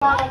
Bye.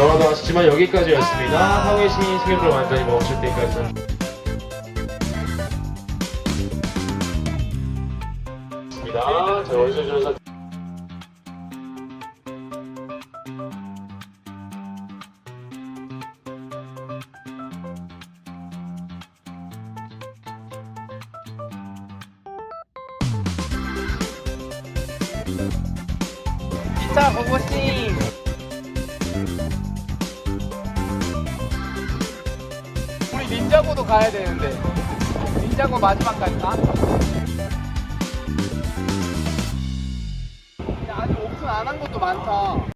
들어가도 아시지만 여기까지였습니다. 하고 계신 스케줄 완전히 멈출 때까지는 원수 조사 기차 고고씨 우리 닌자고도 가야 되는데 닌자고 마지막 갈까? 안 한 것도 많다.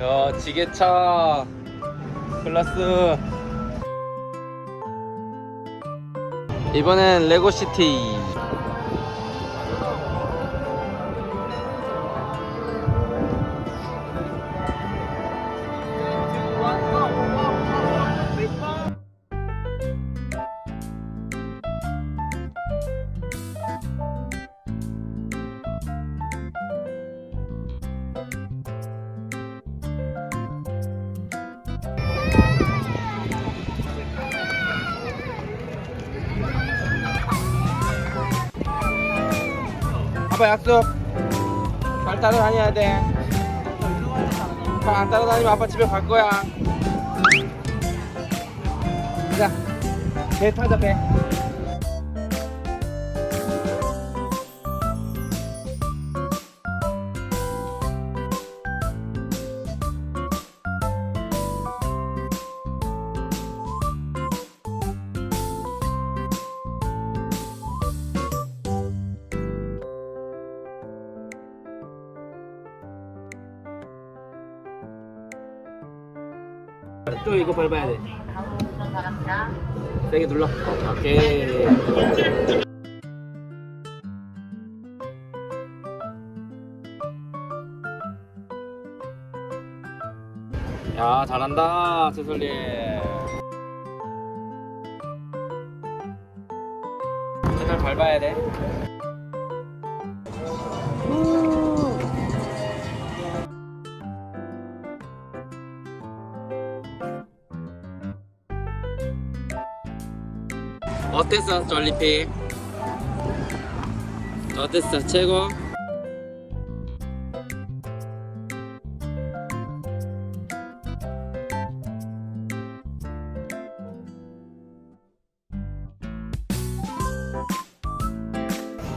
야 지게차. 클라스. 이번엔 레고시티 아빠 약속. 잘 따라다녀야 돼. 아빠 안 따라다니면 아빠 집에 갈 거야. 가자 배 타자 배 이거 밟아야 돼. 세게 눌러. 오케이. 야 잘한다 최솔리. 페달 밟아야 돼 어땠어 졸리피? 어땠어 최고?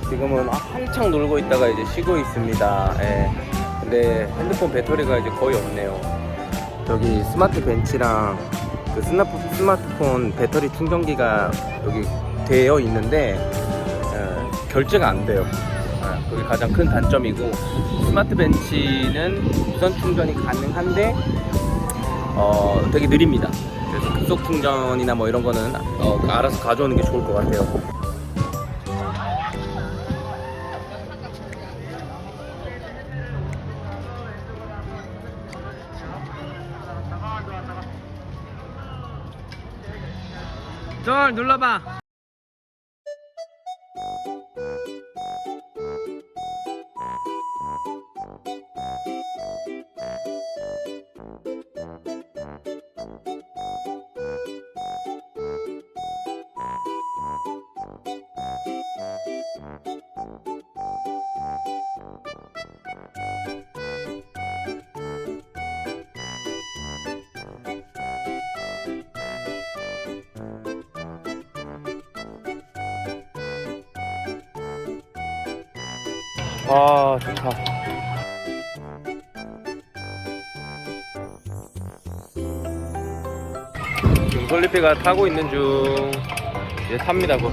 지금은 한창 놀고 있다가 이제 쉬고 있습니다. 예. 근데 핸드폰 배터리가 이제 거의 없네요. 저기 스마트 벤치랑 그 스마트, 스마트폰 배터리 충전기가 여기 되어 있는데 예, 결제가 안 돼요. 예, 그게 가장 큰 단점이고 스마트 벤치는 무선 충전이 가능한데 어, 되게 느립니다. 그래서 급속 충전이나 뭐 이런 거는 어, 알아서 가져오는 게 좋을 것 같아요. 절 눌러봐. 아 좋다. 지금 솔리피가 타고 있는 중 이제 탑니다 뭐.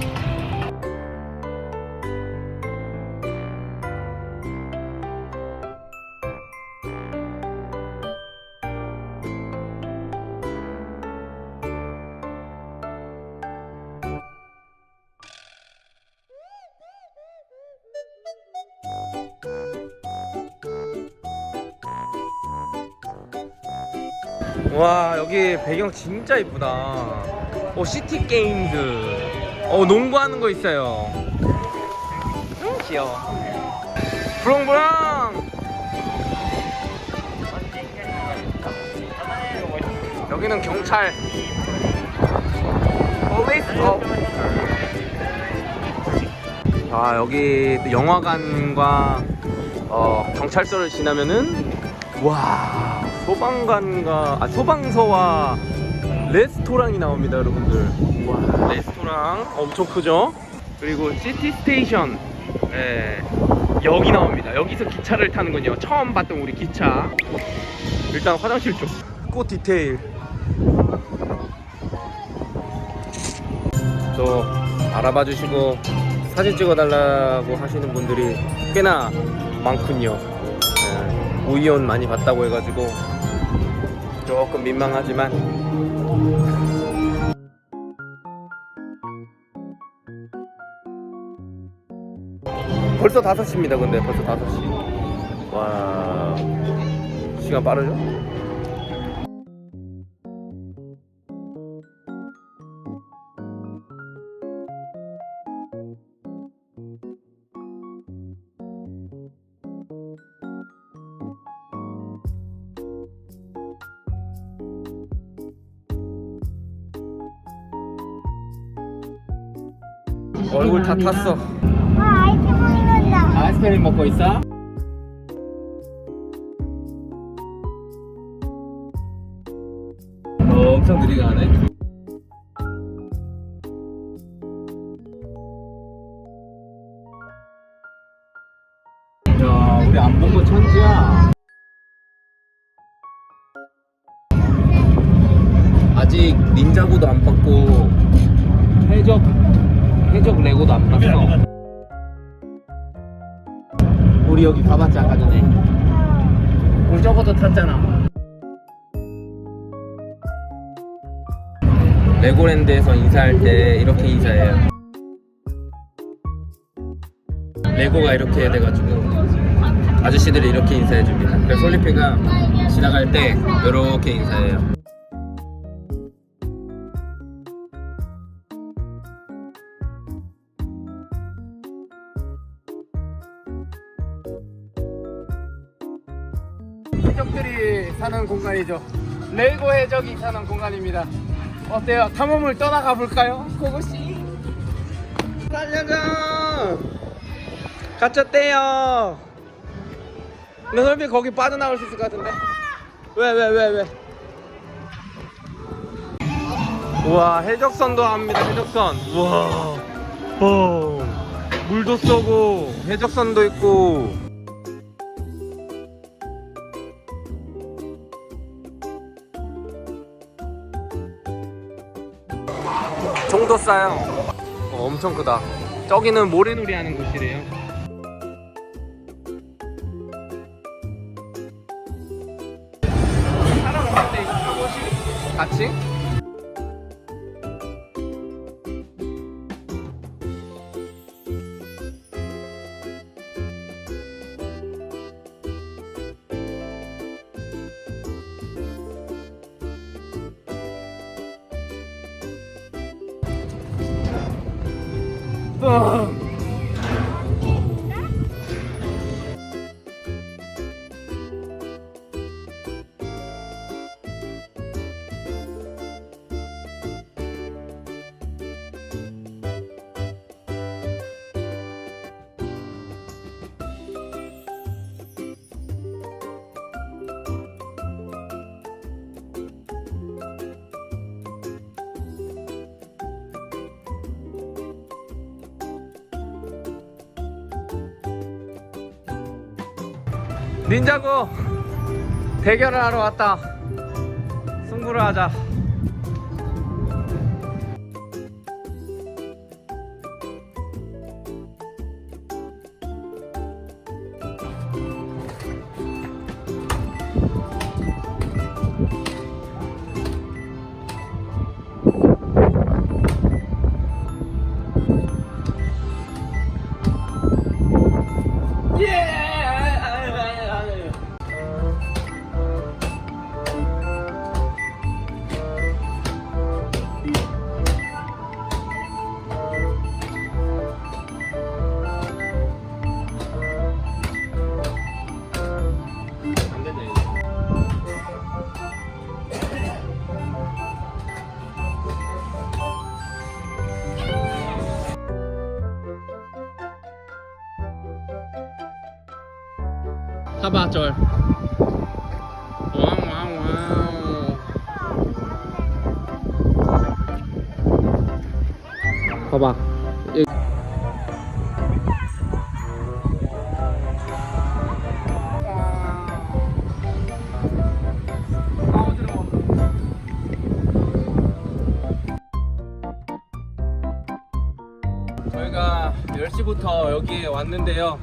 와 여기 배경 진짜 이쁘다. 오 시티 게임즈. 어 농구하는 거 있어요. 음, 귀여워. 부릉부릉. 여기는 경찰. Officer. 아 여기 또 영화관과 어, 경찰서를 지나면은 와 소방관과 아 소방서와 레스토랑이 나옵니다 여러분들. 와 레스토랑 엄청 크죠? 그리고 시티 스테이션 예 여기 나옵니다. 여기서 기차를 타는군요. 처음 봤던 우리 기차. 일단 화장실 쪽꽃 디테일. 또 알아봐 주시고 사진 찍어 달라고 하시는 분들이 꽤나 많군요. 예, 우이온 많이 봤다고 해가지고 조금 민망하지만. 벌써 5시입니다 근데. 벌써 5시. 와 시간 빠르죠? 다 탔어 아, 아이스크림 먹는다. 아이스크림 먹고 있어? 어, 엄청 느리게 가네. 봤어. 우리 여기 가봤지 아까 전에 우리 저것도 탔잖아. 레고랜드에서 인사할 때 이렇게 인사해요. 레고가 이렇게 돼가지고 아저씨들이 이렇게 인사해 줍니다. 그래서 솔리피가 지나갈 때 이렇게 인사해요 해적들이 사는 공간이죠. 레고 해적이 사는 공간입니다. 어때요? 탐험을 떠나가 볼까요? 고고씨. 살려줘. 갇혔대요. 근데 설비 거기 빠져나올 수 있을 것 같은데. 왜 왜 왜 왜, 우와 해적선도 합니다. 해적선. 우와. 오. 물도 쏘고 해적선도 있고 싸요. 어, 엄청 크다. 저기는 모래놀이 하는 곳이래요. 같이? Oh. 닌자고 대결을 하러 왔다. 승부를 하자. 봐봐 절. 와우 와우 와우. 봐봐. 저희가 10시부터 여기에 왔는데요.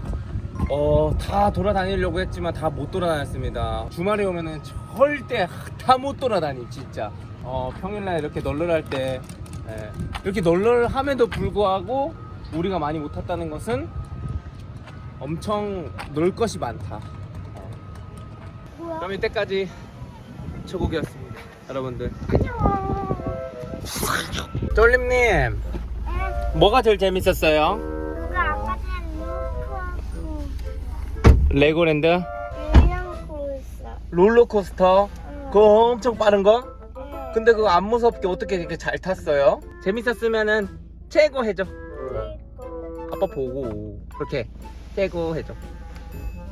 어, 다 돌아다니려고 했지만 다 못 돌아다녔습니다. 주말에 오면은 절대 다 못 돌아다니, 진짜. 어, 평일날 이렇게 널널할 때, 예, 이렇게 널널함에도 불구하고 우리가 많이 못 탔다는 것은 엄청 놀 것이 많다. 어. 그럼 이때까지 최고기였습니다. 여러분들. 안녕. 쫄림님, 에, 뭐가 제일 재밌었어요? 레고랜드? 있어. 롤러코스터? 응. 그거 엄청 빠른 거? 응. 근데 그거 안 무섭게 어떻게 이렇게 잘 탔어요? 재밌었으면은 최고 해줘. 최고. 아빠 보고 그렇게 최고 해줘.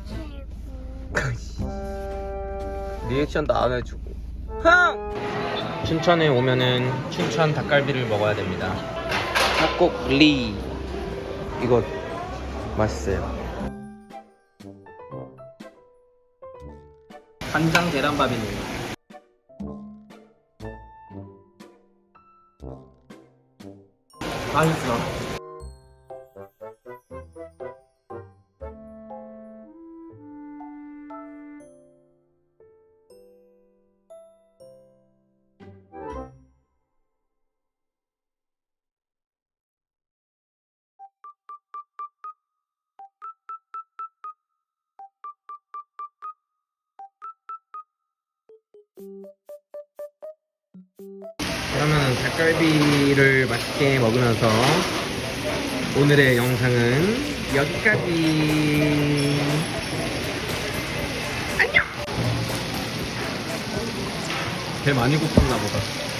최고. 리액션도 안 해주고. 흥! 춘천에 오면은 춘천 닭갈비를 먹어야 됩니다. 닭고리 이거 맛있어요. 간장 계란밥이네요. 맛있어. 그러면 닭갈비를 맛있게 먹으면서 오늘의 영상은 여기까지. 안녕. 배 많이 고팠나 보다.